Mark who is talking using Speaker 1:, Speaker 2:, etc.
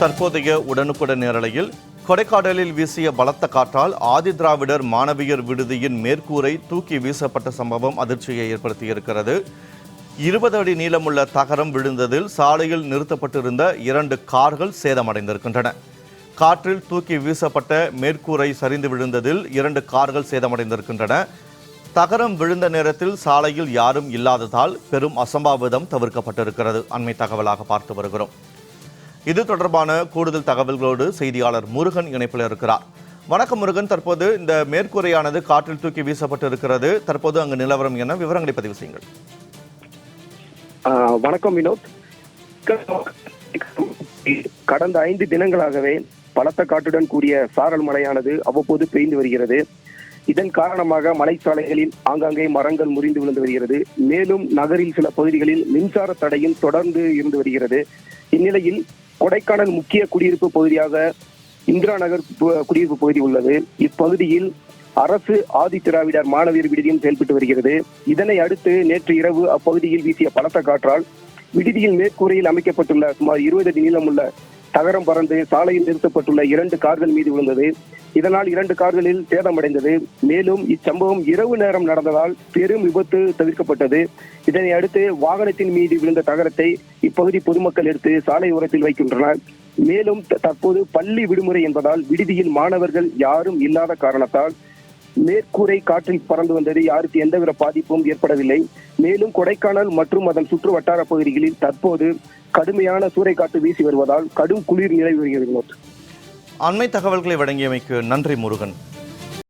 Speaker 1: தற்போதைய உடனுக்குடன் நேரலையில் கொடைக்கானலில் வீசிய பலத்த காற்றால் ஆதிதிராவிடர் மாணவியர் விடுதியின் மேற்கூரை தூக்கி வீசப்பட்ட சம்பவம் அதிர்ச்சியை ஏற்படுத்தியிருக்கிறது. இருபது அடி நீளமுள்ள தகரம் விழுந்ததில் சாலையில் நிறுத்தப்பட்டிருந்த இரண்டு கார்கள் சேதமடைந்திருக்கின்றன. காற்றில் தூக்கி வீசப்பட்ட மேற்கூரை சரிந்து விழுந்ததில் இரண்டு கார்கள் சேதமடைந்திருக்கின்றன. தகரம் விழுந்த நேரத்தில் சாலையில் யாரும் இல்லாததால் பெரும் அசம்பாவிதம் தவிர்க்கப்பட்டிருக்கிறது. அண்மை தகவலாக பார்த்து வருகிறோம். இது தொடர்பான கூடுதல் தகவல்களோடு செய்தியாளர் முருகன் இணைப்பில் இருக்கிறார். வணக்கம் முருகன். தற்போது இந்த மேற்கூரையானது காற்றில் தூக்கி வீசப்பட்டு இருக்கிறது தற்போது அங்கு நிலவரம் என விவரங்களை பதிவு செய்யுங்கள்.
Speaker 2: வணக்கம் வினோத். கடந்த ஐந்து தினங்களாகவே பலத்த காட்டுடன் கூடிய சாரல் மழையானது அவ்வப்போது பெய்ந்து வருகிறது. இதன் காரணமாக மலைச்சாலைகளில் ஆங்காங்கே மரங்கள் முறிந்து விழுந்து வருகிறது. மேலும் நகரில் சில பகுதிகளில் மின்சார தடையும் தொடர்ந்து இருந்து வருகிறது. இந்நிலையில் கொடைக்கானல் முக்கிய குடியிருப்பு பகுதியாக இந்திரா நகர் குடியிருப்பு பகுதி உள்ளது. இப்பகுதியில் அரசு ஆதி திராவிடர் மாணவியர் விடுதியும் செயல்பட்டு வருகிறது. இதனை அடுத்து நேற்று இரவு அப்பகுதியில் வீசிய பலத்த காற்றால் விடுதியின் மேற்கூரையில் அமைக்கப்பட்டுள்ள சுமார் இருபது அடி நீளமுள்ள தகரம் பறந்து சாலையில் நிறுத்தப்பட்டுள்ள இரண்டு கார்கள் மீது விழுந்தது. இதனால் இரண்டு கார்களில் சேதமடைந்தது. மேலும் இச்சம்பவம் இரவு நேரம் நடந்ததால் பெரும் விபத்து தவிர்க்கப்பட்டது. இதனை அடுத்து வாகனத்தின் மீது விழுந்த தகரத்தை இப்பகுதி பொதுமக்கள் எடுத்து சாலை ஓரத்தில் வைக்கின்றனர். மேலும் த- தற்போது பள்ளி விடுமுறை என்பதால் விடுதியில் மாணவர்கள் யாரும் இல்லாத காரணத்தால் மேற்கூரை காற்றில் பறந்து வந்தது. யாருக்கு எந்தவித பாதிப்பும் ஏற்படவில்லை. மேலும் கொடைக்கானல் மற்றும் அதன் சுற்று வட்டார பகுதிகளில் தற்போது கடுமையான சூறைக்காற்று வீசி வருவதால் கடும் குளிர் நிலை வருகிறது.
Speaker 1: அண்மை தகவல்களை வழங்கியமைக்கு நன்றி முருகன்.